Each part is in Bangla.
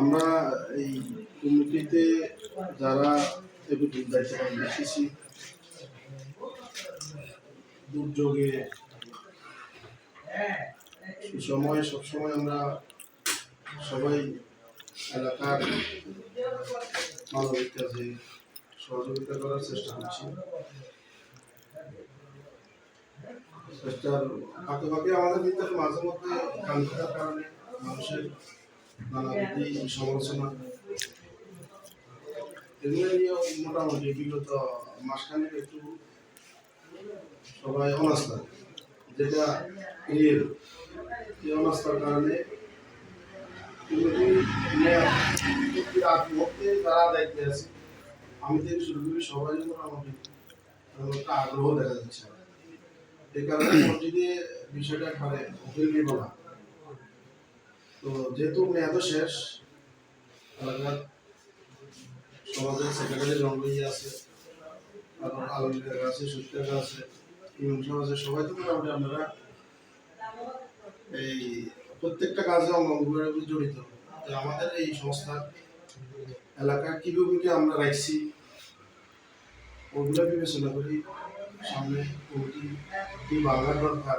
আমরা এই কমিটিতে যারা করতেছি, দুর্যোগে সময় সবসময় আমরা সবাই এলাকার মানবিক কাজে সহযোগিতা করার চেষ্টা করছি। চেষ্টার ফাঁকে আমাদের ভিতরে মাঝে মধ্যে কারণে মানুষের নানাবিধি সমালোচনা। এগুলো মোটামুটি বিগত মাসখানেক একটু সবাই অনাস্থা। যেটা রিয়েল এই অনাস্থার কারণে আত্মহত্যে যারা দায়িত্বে আছে আমি থেকে শুরু করি সবাই মোটামুটি একটা আগ্রহ দেখা যাচ্ছে। এই কারণে মসজিদে বিষয়টা একেবারে ওপেন নিয়ে বলা তো যেহেতু মেয়াদও শেষ এলাকার সমাজের সেক্রেটারি জঙ্গলি আছে তারপর আলমীর আছে সুস্থার আছে ইমাম সাহেব সবাই তো মোটামুটি আপনারা এই প্রত্যেকটা কাজে অঙ্গভঙ্গি জড়িত। আমাদের এই সংস্থা, এলাকার কি ভূমিকা আমরা রাখছি, ওগুলো বিবেচনা করি, সামনে কমিটি কি বাংলার দরকার।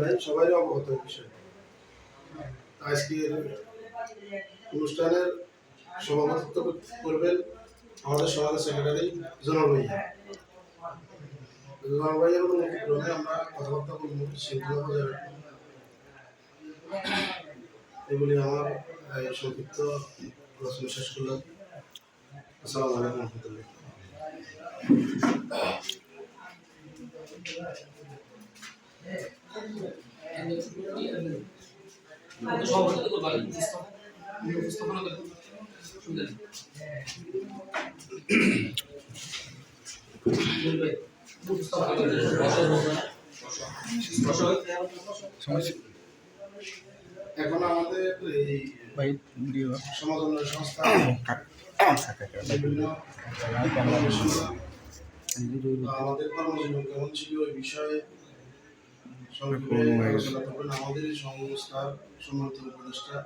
নাই সবাই অবগত বিষয়ে। আজকের অনুষ্ঠানের সভাপতিত্ব করবেন আমাদের সমাজের সেক্রেটারি জনাব ভাইয়া। অনুমতিক্রমে আমরা কথাবার্তা এগুলি আমার সংক্ষিপ্ত আলোচনা শেষ করলাম। আলাইকুম রহমতুল্লাহ। এখন আমাদের এই উন্নয়ন সংস্থা আমাদের কর্মজীবন কেমন ছিল ওই বিষয়ে আমাদের সংস্থার সম্মানিত উপদেষ্টা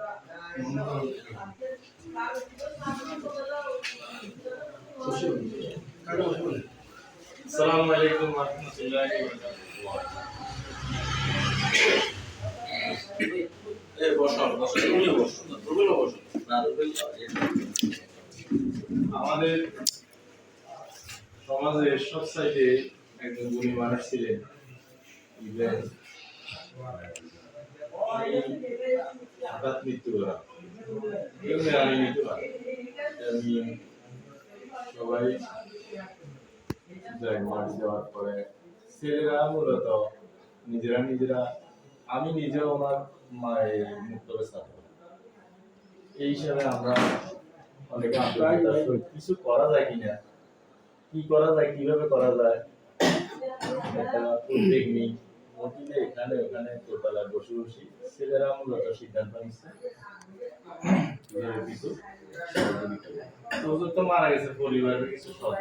আসসালামু আলাইকুম ওয়া রুবেল আমাদের সমাজের সব সাইডে একজন গুণী মানুষ ছিলেন হঠাৎ মৃত্যু করা আমি মৃত্যু আমি সবাই যাই মাটি দেওয়ার পরে ছেলেরা মূলত নিজেরা নিজেরা আমি নিজেও আমার মায়ের মুক্ত ছাত্র এই হিসাবে আমরা অনেক কিছু করা যায় কিনা? কি করা যায়? কীভাবে করা যায়? একটা উদ্বেগ নিই। মতিলে এখানে, ওখানে দোতলায় বসে বসি ছেলেরা মূলত সিদ্ধান্ত নিচ্ছে তো মারা গেছে, পরিবারের কিছু সহযোগিতা